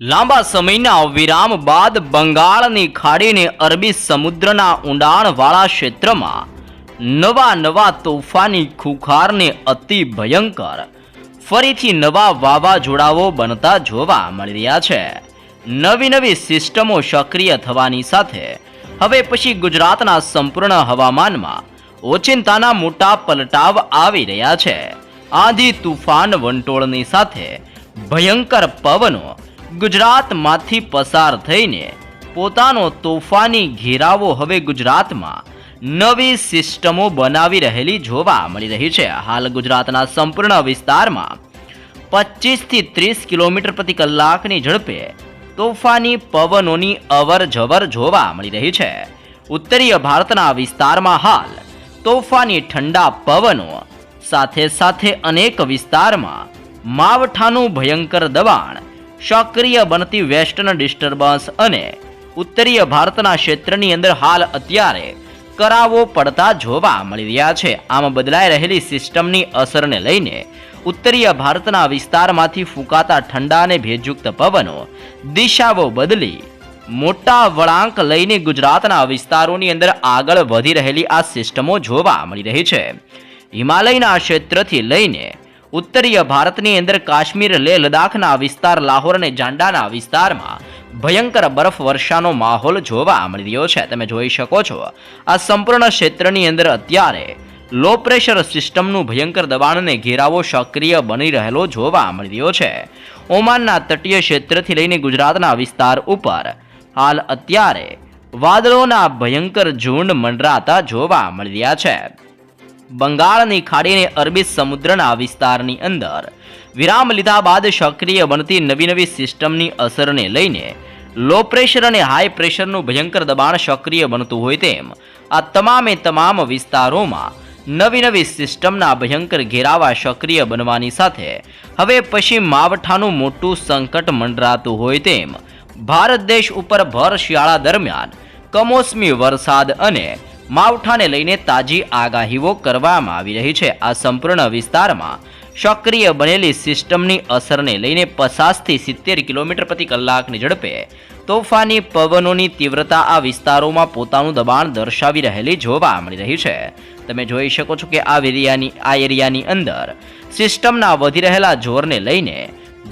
લાંબા સમયના વિરામ બાદ બંગાળની ખાડીને અરબી સમુદ્રના ઊંડાણવાળા ક્ષેત્રમાં નવા નવા તોફાની ખુખારને અતિ ભયંકર, ફરીથી નવા વાવાઝોડાઓ બનતા જોવા મળી રહ્યા છે. નવી નવી સિસ્ટમો સક્રિય થવાની સાથે હવે પછી ગુજરાતના સંપૂર્ણ હવામાનમાં ઓચિંતાના મોટા પલટાવ આવી રહ્યા છે. આંધી તુફાન વંટોળની સાથે ભયંકર પવનો ગુજરાતમાંથી પસાર થઈને પોતાનો તોફાની ઘેરાવો હવે ગુજરાતમાં નવી સિસ્ટમો બનાવી રહેલી જોવા મળી રહી છે. હાલ ગુજરાતના સંપૂર્ણ વિસ્તારમાં પચીસથી ત્રીસ કિલોમીટર પ્રતિ કલાકની ઝડપે તોફાની પવનોની અવર જવર જોવા મળી રહી છે. ઉત્તરીય ભારતના વિસ્તારમાં હાલ તોફાની ઠંડા પવનો સાથે સાથે અનેક વિસ્તારમાં માવઠાનું ભયંકર દબાણ સક્રિય બનતી વેસ્ટર્ન ડિસ્ટર્બન્સ અને ઉત્તરીય ભારતના ક્ષેત્રની અંદર હાલ અત્યારે કરાવો પડતા જોવા મળી રહ્યા છે. આમ બદલાઈ રહેલી સિસ્ટમની અસરને લઈને ઉત્તરીય ભારતના વિસ્તારમાંથી ફૂંકાતા ઠંડા અને ભેજયુક્ત પવનો દિશાઓ બદલી મોટા વળાંક લઈને ગુજરાતના વિસ્તારોની અંદર આગળ વધી રહેલી આ સિસ્ટમો જોવા મળી રહી છે. હિમાલયના ક્ષેત્રથી લઈને ઉત્તરીય ભારતની અંદર કાશ્મીર લેહ લદાખના વિસ્તાર, લાહોર અને જાંડાના વિસ્તારમાં ભયંકર બરફ વર્ષાનો માહોલ જોવા મળી રહ્યો છે. તમે જોઈ શકો છો, આ સંપૂર્ણ ક્ષેત્રની અંદર અત્યારે લો પ્રેશર સિસ્ટમનું ભયંકર દબાણને ઘેરાવો સક્રિય બની રહેલો જોવા મળી રહ્યો છે. ઓમાનના તટીય ક્ષેત્રથી લઈને ગુજરાતના વિસ્તાર ઉપર હાલ અત્યારે વાદળોના ભયંકર ઝુંડ મંડરાતા જોવા મળી રહ્યા છે. બંગાળની ખાડીને અરબી સમુદ્રના વિસ્તારની અંદર. વિરામ લીધા બાદ સક્રિય બનતી નવી નવી સિસ્ટમની અસરને લઈને લો પ્રેશર અને હાઈ પ્રેશરનું ભયંકર દબાણ સક્રિય બનતું હોય તેમ, આ તમામે તમામ વિસ્તારોમાં નવી નવી સિસ્ટમના ભયંકર ઘેરાવા સક્રિય બનવાની સાથે હવે પછી માવઠાનું મોટું સંકટ મંડરાતું હોય તેમ, ભારત દેશ ઉપર ભર શિયાળા દરમિયાન કમોસમી વરસાદ અને માવઠાને લઈને તાજી આગાહીઓ કરવામાં આવી રહી છે. આ સંપૂર્ણ વિસ્તારમાં સક્રિય બનેલી સિસ્ટમની અસરને લઈને પચાસથી સિત્તેર કિલોમીટર પ્રતિ કલાકની ઝડપે તોફાની પવનોની તીવ્રતા આ વિસ્તારોમાં પોતાનું દબાણ દર્શાવી રહેલી જોવા મળી રહી છે. તમે જોઈ શકો છો કે આ એરિયાની આ એરિયાની અંદર સિસ્ટમના વધી રહેલા જોરને લઈને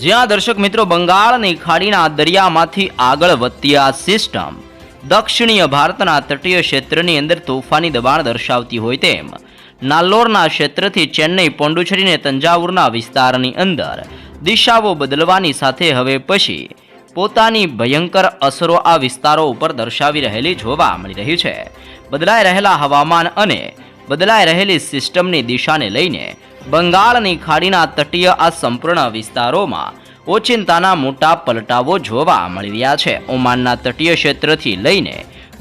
જ્યાં દર્શક મિત્રો બંગાળની ખાડીના દરિયામાંથી આગળ વધતી આ સિસ્ટમ દક્ષિણીય ભારતના તટીય ક્ષેત્રની અંદર તોફાની દબાણ દર્શાવતી હોય તેમ. નાલ્લોરના ક્ષેત્રથી ચેન્નઈ પોંડુચેરીને તંજાવુરના વિસ્તારની અંદર દિશાઓ બદલવાની સાથે હવે પછી પોતાની ભયંકર અસરો આ વિસ્તારો ઉપર દર્શાવી રહેલી જોવા મળી રહી છે. બદલાઈ રહેલા હવામાન અને બદલાઈ રહેલી સિસ્ટમની દિશાને લઈને બંગાળની ખાડીના તટીય આ સંપૂર્ણ વિસ્તારોમાં ઓચિંતાના મોટા પલટાવો જોવા મળી રહ્યા છે. ઓમાનના તટીય ક્ષેત્રથી લઈને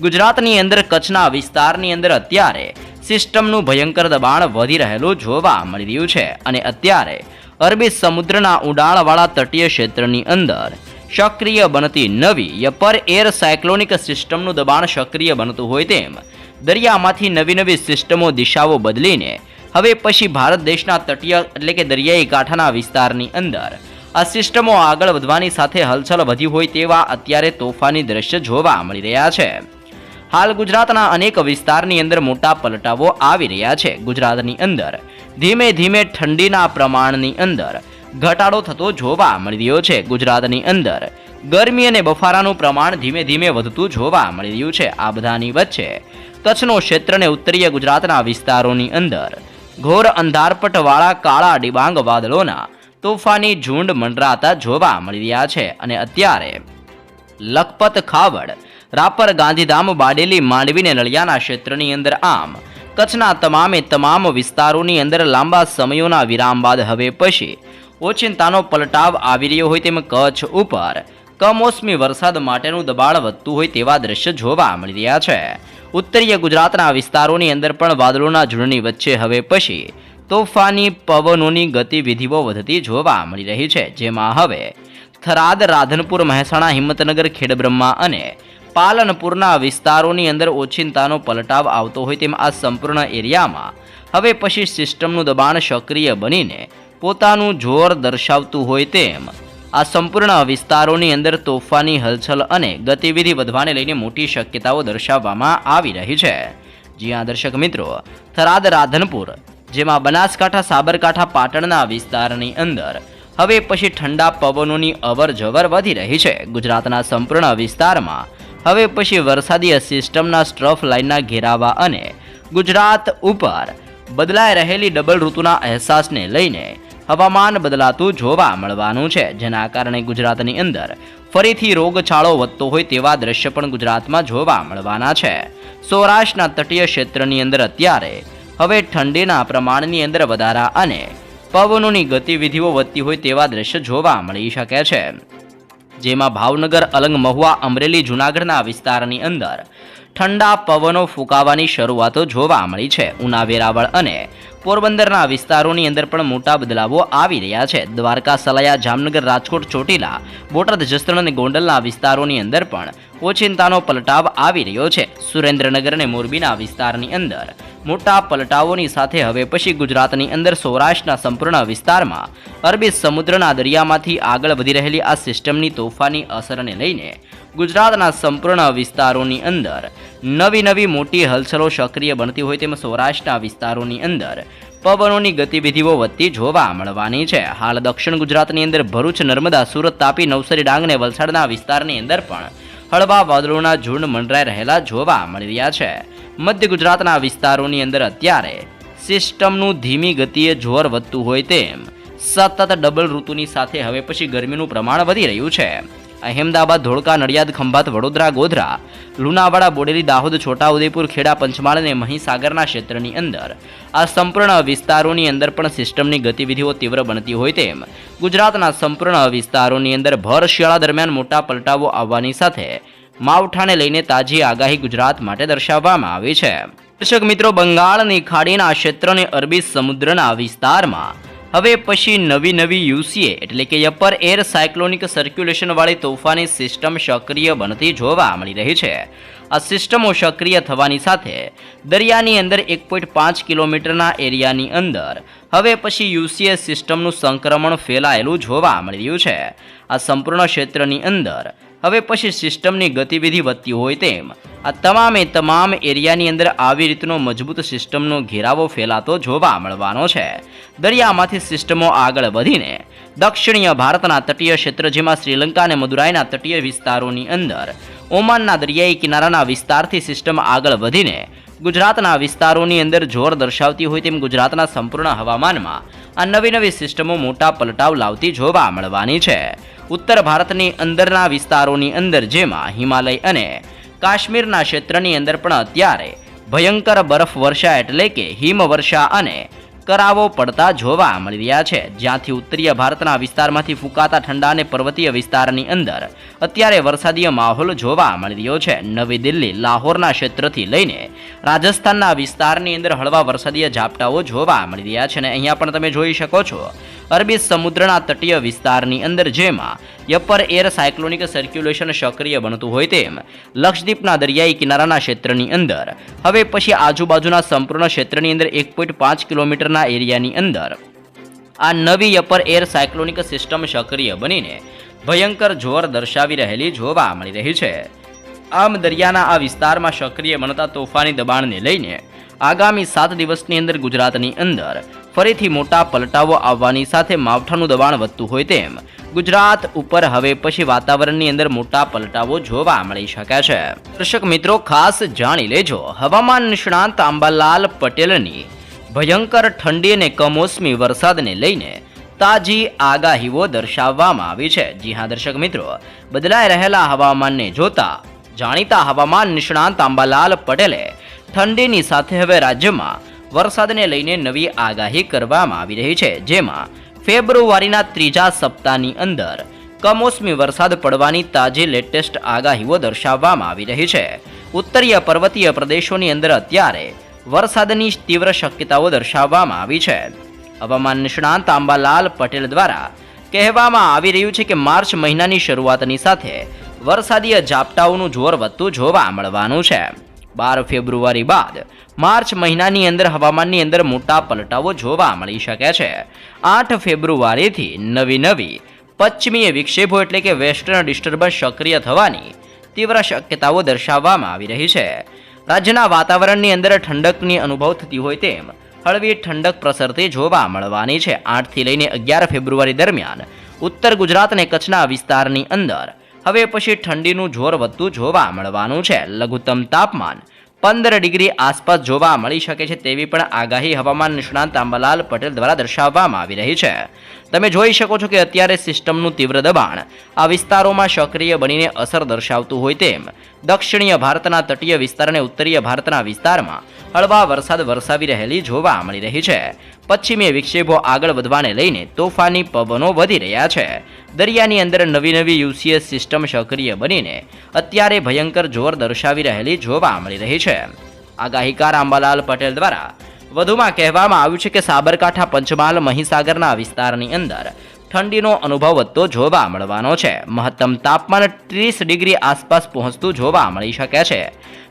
ગુજરાતની અંદર, કચ્છના વિસ્તારની અંદર અત્યારે સિસ્ટમનું ભયંકર દબાણ વધી રહેલું જોવા મળી રહ્યું છે. અને અત્યારે અરબી સમુદ્રના ઉડાણવાળા તટીય ક્ષેત્રની અંદર સક્રિય બનતી નવી યપર એર સાયક્લોનિક સિસ્ટમનું દબાણ સક્રિય બનતું હોય તેમ દરિયામાંથી નવી નવી સિસ્ટમો, દિશાઓ બદલીને હવે પછી ભારત દેશના તટીય એટલે કે દરિયાઈ કાંઠાના વિસ્તારની અંદર આ સિસ્ટમો આગળ વધવાની સાથે હલચલ વધી હોય તેવા અત્યારે તોફાની દ્રશ્ય જોવા મળી રહ્યા છે. હાલ ગુજરાતના અનેક વિસ્તારની અંદર મોટા પલટાવો આવી રહ્યા છે. ગુજરાતની અંદર ધીમે ધીમે ઠંડીના પ્રમાણની અંદર ઘટાડો થતો જોવા મળી રહ્યો છે. ગુજરાતની અંદર ગરમી અને બફારાનું પ્રમાણ ધીમે ધીમે વધતું જોવા મળી રહ્યું છે. આ બધાની વચ્ચે કચ્છનો ક્ષેત્ર અને ઉત્તરીય ગુજરાતના વિસ્તારોની અંદર ઘોર અંધારપટવાળા કાળા ડિબાંગ વાદળોના તોફાની ઝુંડ મંડરાતા જોવા મળી રહ્યા છે અને અત્યારે લખપત ખાવડ, રાપર ગાંધીધામ બાડેલી માંડવી અને નળિયાના ક્ષેત્રની અંદર આમ, કચ્છના તમામે તમામ વિસ્તારોની અંદર લાંબા સમયોના વિરામ બાદ હવે પછી ઓચિંતાનો પલટાવ આવી રહ્યો હોય તેમ કચ્છ ઉપર, કમોસમી વરસાદ માટેનું દબાણ વધતું હોય તેવા દ્રશ્ય જોવા મળી રહ્યા છે. ઉત્તરીય ગુજરાતના વિસ્તારોની અંદર પણ વાદળોના ઝુંડની વચ્ચે હવે પછી તોફાની પવનોની ગતિવિધિઓ વધતી જોવા મળી રહી છે. જેમાં હવે થરાદ, રાધનપુર, મહેસાણા, હિંમતનગર, ખેડબ્રહ્મા અને પાલનપુરના વિસ્તારોની અંદર ઓચિંતાનો પલટાવ આવતો હોય તેમ આ સંપૂર્ણ એરિયામાં હવે પછી સિસ્ટમનું દબાણ સક્રિય બનીને પોતાનું જોર દર્શાવતું હોય તેમ આ સંપૂર્ણ વિસ્તારોની અંદર તોફાની હલચલ અને ગતિવિધિ વધવાને લઈને મોટી શક્યતાઓ દર્શાવવામાં આવી રહી છે. જ્યાં દર્શક મિત્રો, થરાદ, રાધનપુર જેમાં બનાસકાંઠા, સાબરકાંઠા, પાટણના વિસ્તારની અંદર. હવે પછી ઠંડા પવનોની અવર જવર વધી રહી છે ગુજરાતના સંપૂર્ણ વિસ્તારમાં. હવે પછી વરસાદી સિસ્ટમના સ્ટ્રફ લાઇનના ઘેરાવા અને ગુજરાત ઉપર બદલાઈ રહેલી ડબલ ઋતુના અહેસાસને લઈને હવામાન બદલાતું જોવા મળવાનું છે, જેના કારણે ગુજરાતની અંદર ફરીથી રોગચાળો વધતો હોય તેવા દ્રશ્ય પણ ગુજરાતમાં જોવા મળવાના છે. સૌરાષ્ટ્રના તટીય ક્ષેત્રની અંદર અત્યારે હવે ઠંડીના પ્રમાણની અંદર વધારા અને પવનોની ગતિવિધિઓ વધતી હોય તેવા દ્રશ્ય જોવા મળી શકે છે. જેમાં ભાવનગર, અલંગ મહુવા, અમરેલી, જૂનાગઢના વિસ્તારની અંદર ઠંડા પવનો ફૂંકાવાની શરૂઆતો જોવા મળી છે. ઉના વેરાવળ અને પોરબંદરના વિસ્તારોની અંદર પણ મોટા બદલાવો આવી રહ્યા છે. દ્વારકા, સલાયા, જામનગર, રાજકોટ, ચોટીલા, બોટાદ, જસદણ અને ગોંડલના વિસ્તારોની અંદર પણ ઓચિંતાનો પલટાવ આવી રહ્યો છે. સુરેન્દ્રનગર અને મોરબીના વિસ્તારની અંદર મોટા પલટાવોની સાથે હવે પછી ગુજરાતની અંદર સૌરાષ્ટ્રના સંપૂર્ણ વિસ્તારમાં અરબી સમુદ્રના દરિયામાંથી આગળ વધી રહેલી આ સિસ્ટમની તોફાની અસરને લઈને ગુજરાતના સંપૂર્ણ વિસ્તારોની અંદર નવી નવી મોટી હલચલો સક્રિય બનતી હોય તેમ સૌરાષ્ટ્રના વિસ્તારોની અંદર પવનોની ગતિવિધિઓ વધતી જોવા મળવાની છે. હાલ દક્ષિણ ગુજરાતની અંદર ભરૂચ, નર્મદા, સુરત, તાપી, નવસારી, ડાંગ અને વલસાડના વિસ્તારની અંદર પણ હળવા વાદળોના ઝુંડ મંડરાઈ રહેલા જોવા મળી રહ્યા છે. મધ્ય ગુજરાતના વિસ્તારોની અંદર અત્યારે સિસ્ટમનું ધીમી ગતિએ જોર વધતું હોય તેમ સતત ડબલ ઋતુની સાથે હવે પછી ગરમીનું પ્રમાણ વધી રહ્યું છે. અહેમદાબાદ, ધોળકા, નડિયાદ, ખંભાત, વડોદરા, ગોધરા, લુણાવાડા, બોડેલી, દાહોદ, છોટાઉદેપુર, ખેડા, પંચમહાલ અને મહીસાગરના ક્ષેત્રની અંદર આ સંપૂર્ણ વિસ્તારોની અંદર પણ સિસ્ટમની ગતિવિધિઓ તીવ્ર બનતી હોય તેમ ગુજરાતના સંપૂર્ણ વિસ્તારોની અંદર ભર શિયાળા દરમિયાન મોટા પલટાવો આવવાની સાથે માવઠાને લઈને તાજી આગાહી ગુજરાત માટે દર્શાવવામાં આવી છે. દર્શક મિત્રો, બંગાળની ખાડીના ક્ષેત્રને અરબી સમુદ્રના વિસ્તારમાં હવે પછી નવી નવી યુસીએ એટલે કે અપર એર સાયક્લોનિક સર્ક્યુલેશનવાળી તોફાની સિસ્ટમ સક્રિય બનતી જોવા મળી રહી છે. આ સિસ્ટમો સક્રિય થવાની સાથે દરિયાની અંદર એક પોઈન્ટ પાંચ કિલોમીટરના એરિયાની અંદર હવે પછી યુસીએ સિસ્ટમનું સંક્રમણ ફેલાયેલું જોવા મળી રહ્યું છે. આ સંપૂર્ણ ક્ષેત્રની અંદર હવે પછી સિસ્ટમની ગતિવિધિ વધતી હોય તેમ. આ તમામે તમામ એરિયાની અંદર આવી રીતનો મજબૂત સિસ્ટમનો ઘેરાવો ફેલાતો જોવા મળવાનો છે. દરિયામાંથી સિસ્ટમો આગળ વધીને દક્ષિણીય ભારતના તટીય ક્ષેત્ર જેમાં શ્રીલંકા અને મદુરાઈના તટીય વિસ્તારોની અંદર, ઓમાનના દરિયાઈ કિનારાના વિસ્તારથી સિસ્ટમ આગળ વધીને ગુજરાતના વિસ્તારોની અંદર જોર દર્શાવતી હોય તેમ ગુજરાતના સંપૂર્ણ હવામાનમાં આ નવી નવી સિસ્ટમો મોટા પલટાવ લાવતી જોવા મળવાની છે. ઉત્તર ભારતની અંદરના વિસ્તારોની અંદર જેમાં હિમાલય અને કાશ્મીરના ક્ષેત્રની અંદર પણ અત્યારે ભયંકર બરફ વર્ષા એટલે કે હિમવર્ષા અને કરાવો પડતા જોવા મળી રહ્યા છે. જ્યાંથી ઉત્તરીય ભારતના વિસ્તારમાંથી ફૂંકાતા ઠંડા અને પર્વતીય વિસ્તારની અંદર અત્યારે વરસાદીય માહોલ જોવા મળી રહ્યો છે. નવી દિલ્હી, લાહોરના ક્ષેત્રથી લઈને રાજસ્થાનના વિસ્તારની અંદર હળવા વરસાદીય ઝાપટાઓ જોવા મળી રહ્યા છે અને અહીંયા પણ તમે જોઈ શકો છો. અરબી સમુદ્રના તટીય વિસ્તારની અંદર જેમાં યપર એર સાયક્લોનિક સર્ક્યુલેશન સક્રિય બનતું હોય તેમ લક્ષદ્વીપના દરિયાઈ કિનારાના ક્ષેત્રની અંદર. હવે પછી આજુબાજુના સંપૂર્ણ ક્ષેત્રની અંદર એક પોઈન્ટ પાંચ કિલોમીટરના એરિયાની અંદર. આ નવી યપર એર સાયક્લોનિક સિસ્ટમ સક્રિય બનીને ભયંકર જોર દર્શાવી રહેલી જોવા મળી રહી છે. આમ દરિયાના આ વિસ્તારમાં સક્રિય બનતા તોફાની દબાણને લઈને આગામી સાત દિવસની અંદર ગુજરાતની અંદર ફરીથી મોટા પલટાવો આવવાની સાથે માવઠાનું દબાણ વધતું હોય તેમ. ગુજરાત ઉપર હવે પછી વાતાવરણની અંદર મોટા પલટાવો જોવા મળી શકે છે. દર્શક મિત્રો, ખાસ જાણી લેજો. હવામાન નિષ્ણાંત આંબાલાલ પટેલની ભયંકર ઠંડી અને કમોસમી વરસાદને લઈને તાજી આગાહીઓ દર્શાવવામાં આવી છે. જી હા, દર્શક મિત્રો. બદલાઈ રહેલા હવામાનને જોતા જાણીતા હવામાન નિષ્ણાંત આંબાલાલ પટેલે ઠંડીની સાથે હવે રાજ્યમાં વરસાદને લઈને નવી આગાહી કરવામાં આવી રહી છે, જેમાં ફેબ્રુઆરીના ત્રીજા સપ્તાહની અંદર કમોસમી વરસાદ પડવાની તાજી લેટેસ્ટ આગાહીઓ દર્શાવવામાં આવી રહી છે. ઉત્તરીય પર્વતીય પ્રદેશોની અંદર અત્યારે વરસાદની તીવ્ર શક્યતાઓ દર્શાવવામાં આવી છે. હવામાન નિષ્ણાંત આંબાલાલ પટેલ દ્વારા કહેવામાં આવી રહ્યું છે કે માર્ચ મહિનાની શરૂઆતની સાથે વરસાદીય ઝાપટાઓનું જોર વધતું જોવા મળવાનું છે. બાર ફેબ્રુઆરી બાદ માર્ચ મહિનાની અંદર હવામાનની અંદર મોટા પલટાવો જોવા મળી શકે છે. આઠ ફેબ્રુઆરીથી નવી નવી પશ્ચિમીય વિક્ષેપો એટલે કે વેસ્ટર્ન ડિસ્ટર્બન્સ સક્રિય થવાની તીવ્ર શક્યતાઓ દર્શાવવામાં આવી રહી છે. રાજ્યના વાતાવરણની અંદર ઠંડકની અનુભવ થતી હોય તેમ હળવી ઠંડક પ્રસરતી જોવા મળવાની છે. આઠથી લઈને અગિયાર ફેબ્રુઆરી દરમિયાન ઉત્તર ગુજરાત અને કચ્છના વિસ્તારની અંદર હવે પછી ઠંડીનું જોર વધતું જોવા મળવાનું છે. લઘુત્તમ તાપમાન પંદર ડિગ્રી આસપાસ જોવા મળી શકે છે તેવી પણ આગાહી હવામાન નિષ્ણાંત આંબાલાલ પટેલ દ્વારા દર્શાવવામાં આવી રહી છે. તમે જોઈ શકો છો કે અત્યારે સિસ્ટમનું તીવ્ર દબાણ આ વિસ્તારોમાં સક્રિય બનીને અસર દર્શાવતું હોય તેમ, દક્ષિણીય ભારતના તટીય વિસ્તાર અને ઉત્તરીય ભારતના વિસ્તારમાં હળવા વરસાદ વરસાવી રહેલી જોવા મળી રહી છે. પશ્ચિમી વિક્ષેપો આગળ વધવાને લઈને તોફાની પવનો વધી રહ્યા છે. દરિયાની અંદર નવી નવી યુસીએસ સિસ્ટમ સક્રિય બનીને અત્યારે ભયંકર જોર દર્શાવી રહેલી જોવા મળી રહી છે. આગાહીકાર આંબાલાલ પટેલ દ્વારા વધુમાં કહેવામાં આવ્યું છે કે સાબરકાંઠા, પંચમહાલ, મહીસાગરના વિસ્તારની અંદર ઠંડીનો અનુભવ વધતો જોવા મળવાનો છે. મહત્તમ તાપમાન ત્રીસ ડિગ્રી આસપાસ પહોંચતું જોવા મળી શકે છે.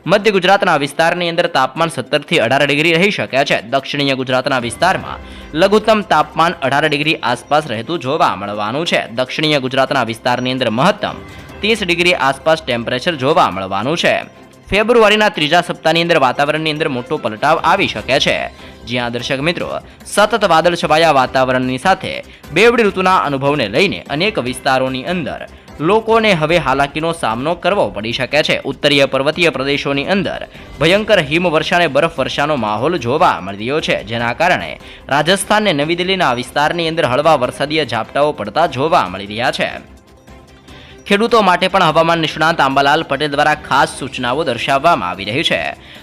મધ્ય ગુજરાતના વિસ્તારની અંદર તાપમાન સત્તરથી અઢાર ડિગ્રી રહી શકે છે. દક્ષિણીય ગુજરાતના વિસ્તારમાં લઘુત્તમ તાપમાન અઢાર ડિગ્રી આસપાસ રહેતું જોવા મળવાનું છે. દક્ષિણીય ગુજરાતના વિસ્તારની અંદર મહત્તમ ત્રીસ ડિગ્રી આસપાસ ટેમ્પરેચર જોવા મળવાનું છે. ફેબ્રુઆરીના ત્રીજા સપ્તાહની અંદર વાતાવરણની અંદર મોટો પલટાવ આવી શકે છે. જ્યાં દર્શક મિત્રો, સતત વાદળ છવાયા વાતાવરણની સાથે બેવડી ઋતુના અનુભવને લઈને અનેક વિસ્તારોની અંદર લોકોને હવે હાલાકીનો સામનો કરવો પડી શકે છે. ઉત્તરીય પર્વતીય પ્રદેશોની અંદર ભયંકર હિમવર્ષા અને બરફવર્ષાનો માહોલ જોવા મળી રહ્યો છે, જેના કારણે રાજસ્થાન અને નવી દિલ્હીના વિસ્તારની અંદર હળવા વરસાદીય ઝાપટાઓ પડતા જોવા મળી રહ્યા છે. ખેડૂતો માટે પણ હવામાન નિષ્ણાંત આંબાલાલ પટેલ દ્વારા ખાસ સૂચનાઓ દર્શાવવામાં આવી રહી છે.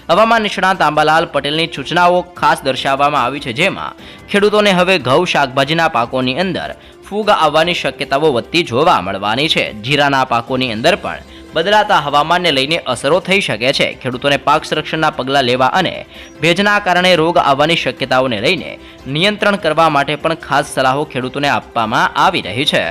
હવામાન નિષ્ણાંત આંબાલાલ પટેલની સૂચનાઓ ખાસ દર્શાવવામાં આવી છે જેમાં ખેડૂતોને હવે ઘઉં, શાકભાજીના પાકોની અંદર ફૂગ આવવાની શક્યતાઓ વધતી જોવા મળવાની છે. જીરાના પાકોની અંદર પણ બદલાતા હવામાનને લઈને અસરો થઈ શકે છે. ખેડૂતોને પાક સંરક્ષણના પગલાં લેવા અને ભેજના કારણે રોગ આવવાની શક્યતાઓને લઈને નિયંત્રણ કરવા માટે પણ ખાસ સલાહો ખેડૂતોને આપવામાં આવી રહી છે.